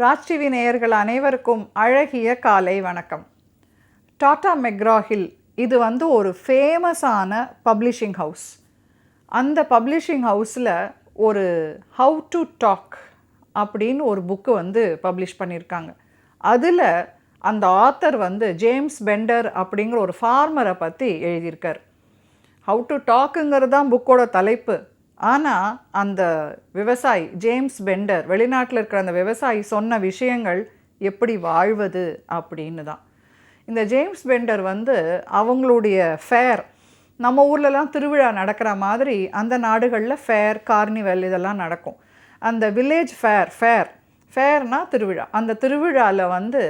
Raj TV நேயர்கள் அனைவருக்கும் அழகிய காலை வணக்கம். டாடா மெக்ராஹில் இது வந்து ஒரு ஃபேமஸான பப்ளிஷிங் ஹவுஸ். அந்த பப்ளிஷிங் ஹவுஸில் ஒரு ஹவு டு டாக் அப்படின்னு ஒரு புக்கு வந்து பப்ளிஷ் பண்ணியிருக்காங்க அதில் அந்த ஆத்தர் வந்து ஜேம்ஸ் பெண்டர் அப்படிங்கிற ஒரு ஃபார்மரை பற்றி எழுதியிருக்கார். ஹவு டு டாக்குங்கிறது தான் புக்கோட தலைப்பு. ஆனால் அந்த விவசாயி ஜேம்ஸ் பெண்டர் வெளிநாட்டில் இருக்கிற அந்த விவசாயி சொன்ன விஷயங்கள் எப்படி வாழ்வது அப்படின்னு தான். இந்த ஜேம்ஸ் பெண்டர் வந்து அவங்களுடைய ஃபேர் நம்ம ஊர்லலாம் திருவிழா நடக்கிற மாதிரி அந்த நாடுகளில் ஃபேர் கார்னிவல் இதெல்லாம் நடக்கும். அந்த வில்லேஜ் ஃபேர் ஃபேர் ஃபேர்னால் திருவிழா. அந்த திருவிழாவில் வந்து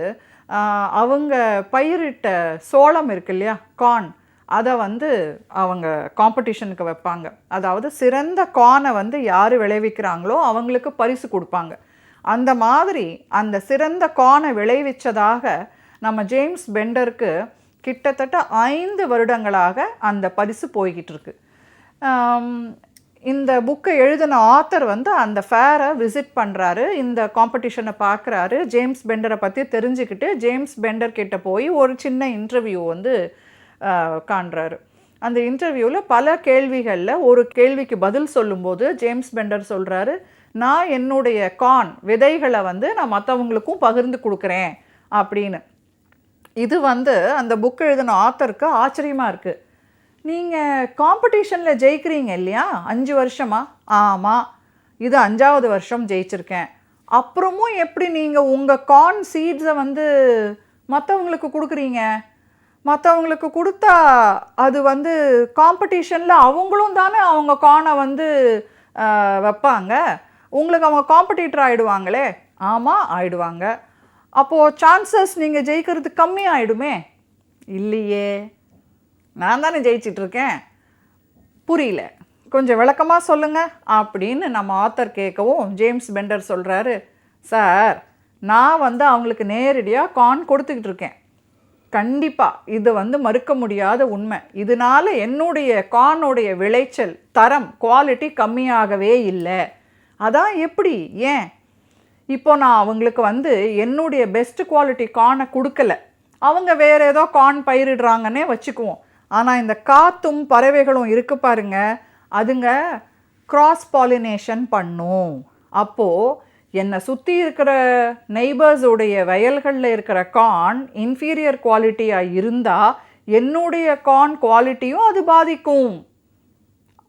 அவங்க பயிரிட்ட சோளம் இருக்கு இல்லையா கார்ன் அதை வந்து அவங்க காம்படிஷனுக்கு வைப்பாங்க. அதாவது சிறந்த கானை வந்து யார் விளைவிக்கிறாங்களோ அவங்களுக்கு பரிசு கொடுப்பாங்க. அந்த மாதிரி அந்த சிறந்த கானை விளைவிச்சதாக நம்ம ஜேம்ஸ் பெண்டருக்கு கிட்டத்தட்ட ஐந்து வருடங்களாக அந்த பரிசு போய்கிட்டு இருக்கு இந்த புக்கை எழுதின ஆத்தர் வந்து அந்த ஃபேரை விசிட் பண்ணுறாரு இந்த காம்படிஷனை பார்க்குறாரு ஜேம்ஸ் பெண்டரை பற்றி தெரிஞ்சுக்கிட்டு ஜேம்ஸ் பெண்டர் கிட்ட போய் ஒரு சின்ன இன்டர்வியூ வந்து காண்றாரு. அந்த இன்டர்வியூவில் பல கேள்விகளில் ஒரு கேள்விக்கு பதில் சொல்லும்போது ஜேம்ஸ் பெண்டர் சொல்கிறாரு நான் என்னுடைய கான் விதைகளை வந்து நான் மற்றவங்களுக்கும் பகிர்ந்து கொடுக்குறேன் அப்படின்னு. இது வந்து அந்த புக் எழுதின ஆத்தருக்கு ஆச்சரியமாக இருக்குது நீங்கள் காம்படிஷனில் ஜெயிக்கிறீங்க இல்லையா? அஞ்சு வருஷமா? ஆமாம் இது அஞ்சாவது வருஷம் ஜெயிச்சிருக்கேன். அப்புறமும் எப்படி நீங்கள் உங்கள் கார்ன் சீட்ஸை வந்து மற்றவங்களுக்கு கொடுக்குறீங்க? மற்றவங்களுக்கு கொடுத்தா அது வந்து காம்படிஷனில் அவங்களும் தானே அவங்க கானை வந்து வைப்பாங்க. உங்களுக்கு அவங்க காம்படிட்டர் ஆகிடுவாங்களே ஆமாம் ஆயிடுவாங்க. அப்போது சான்சஸ் நீங்கள் ஜெயிக்கிறது கம்மி ஆகிடுமே இல்லையே. நான் தானே ஜெயிச்சிட்ருக்கேன் புரியல. கொஞ்சம் விளக்கமாக சொல்லுங்கள் அப்படின்னு நம்ம ஆத்தர் கேட்கவும் ஜேம்ஸ் பெண்டர் சொல்கிறாரு சார் நான் வந்து அவங்களுக்கு நேரடியாக கான் கொடுத்துக்கிட்டு இருக்கேன். கண்டிப்பாக இது வந்து மறுக்க முடியாத உண்மை. இதனால் என்னுடைய கார்னுடைய விளைச்சல் தரம் குவாலிட்டி கம்மியாகவே இல்லை. அதான் எப்படி? ஏன்? இப்போ நான் அவங்களுக்கு வந்து என்னுடைய பெஸ்ட் குவாலிட்டி கார்னை கொடுக்கல. அவங்க வேறு ஏதோ கார்ன் பயிரிடுறாங்கன்னே வச்சுக்குவோம். ஆனால் இந்த காத்தும் பறவைகளும் இருக்கு பாருங்க. அதுங்க கிராஸ் பாலினேஷன் பண்ணும். அப்போது என்னை சுற்றி இருக்கிற நெய்பர்ஸுடைய வயல்களில் இருக்கிற கார்ன் இன்ஃபீரியர் குவாலிட்டியாக இருந்தால் என்னுடைய கார்ன் குவாலிட்டியும் அது பாதிக்கும்.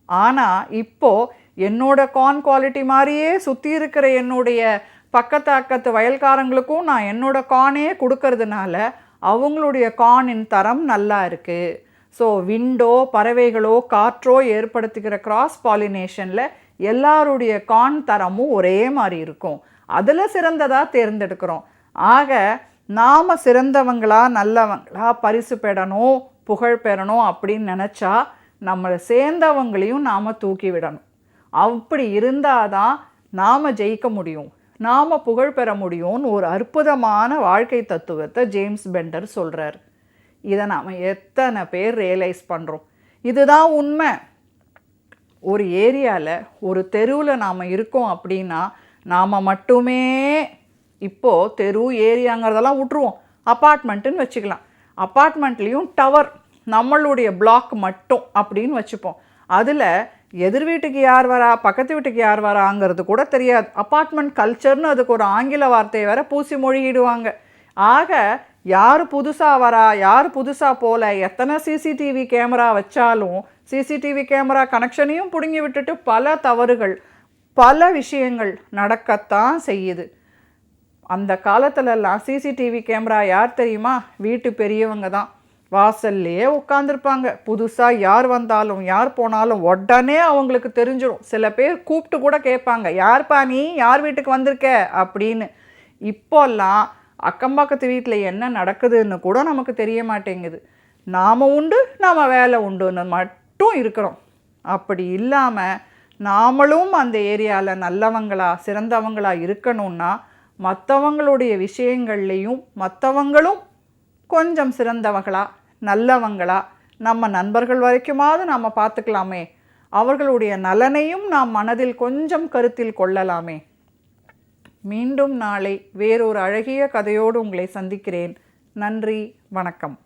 ஆனால் இப்போது என்னோட கார்ன் குவாலிட்டி மாதிரியே சுற்றி இருக்கிற என்னுடைய பக்கத்து அக்கத்து வயல்காரங்களுக்கும் நான் என்னோட கார்னே கொடுக்கறதுனால அவங்களுடைய கார்னின் தரம் நல்லா இருக்குது ஸோ விண்டோ பறவைகளோ காற்றோ ஏற்படுத்துகிற கிராஸ் பாலினேஷனில் எல்லாருடைய கான் தரமும் ஒரே மாதிரி இருக்கும். அதில் சிறந்ததாக தேர்ந்தெடுக்கிறோம். ஆக நாம் சிறந்தவங்களா நல்லவங்களா பரிசு பெறணும் புகழ் பெறணும் அப்படின்னு நினச்சா நம்மளை சேர்ந்தவங்களையும் நாம் தூக்கி விடணும். அப்படி இருந்தால் தான் நாம் ஜெயிக்க முடியும். நாம் புகழ் பெற முடியும்னு ஒரு அற்புதமான வாழ்க்கை தத்துவத்தை ஜேம்ஸ் பெண்டர் சொல்கிறார் இதை நாம் எத்தனை பேர் ரியலைஸ் பண்ணுறோம் இதுதான் உண்மை. ஒரு ஏரியாவில் ஒரு தெருவில் நாம் இருக்கோம் அப்படின்னா நாம் மட்டுமே இப்போது தெரு ஏரியாங்கிறதெல்லாம் விட்ருவோம் அப்பார்ட்மெண்ட்டுன்னு வச்சுக்கலாம். அப்பார்ட்மெண்ட்லேயும் டவர் நம்மளுடைய பிளாக் மட்டும் அப்படின்னு வச்சுப்போம். அதில் எதிர் வீட்டுக்கு யார் வரா பக்கத்து வீட்டுக்கு யார் வராங்கிறது கூட தெரியாது. அப்பார்ட்மெண்ட் கல்ச்சர்னு அதுக்கு ஒரு ஆங்கில வார்த்தையை வேற பூசி மொழிகிடுவாங்க ஆக யார் புதுசாக வரா யார் புதுசாக போகல எத்தனை சிசிடிவி கேமரா வச்சாலும் சிசிடிவி கேமரா கனெக்ஷனையும் பிடுங்கி விட்டுட்டு பல தவறுகள் பல விஷயங்கள் நடக்கத்தான் செய்யுது. அந்த காலத்துலலாம் சிசிடிவி கேமரா யார் தெரியுமா? வீட்டு பெரியவங்க தான். வாசல்லையே உட்காந்துருப்பாங்க புதுசாக யார் வந்தாலும் யார் போனாலும் உடனே அவங்களுக்கு தெரிஞ்சிடும் சில பேர் கூப்பிட்டு கூட கேட்பாங்க. யார்ப்பா நீ? யார் வீட்டுக்கு வந்திருக்க? அப்படின்னு. இப்போல்லாம் அக்கம் பக்கத்து வீட்டில் என்ன நடக்குதுன்னு கூட நமக்கு தெரிய மாட்டேங்குது. நாம் உண்டு நாம் வேலை உண்டுன்னு மட்டும் இருக்கிறோம். அப்படி இல்லாமல் நாமளும் அந்த ஏரியாவில் நல்லவங்களா சிறந்தவங்களா இருக்கணும்னா மற்றவங்களுடைய விஷயங்கள்லேயும் மற்றவங்களும் கொஞ்சம் சிறந்தவங்களா நல்லவங்களா நம்ம நண்பர்கள் வரைக்குமாவது நாம் பார்த்துக்கலாமே. அவர்களுடைய நலனையும் நாம் மனதில் கொஞ்சம் கருத்தில் கொள்ளலாமே. மீண்டும் நாளை வேறொரு அழகிய கதையோடு உங்களை சந்திக்கிறேன். நன்றி வணக்கம்.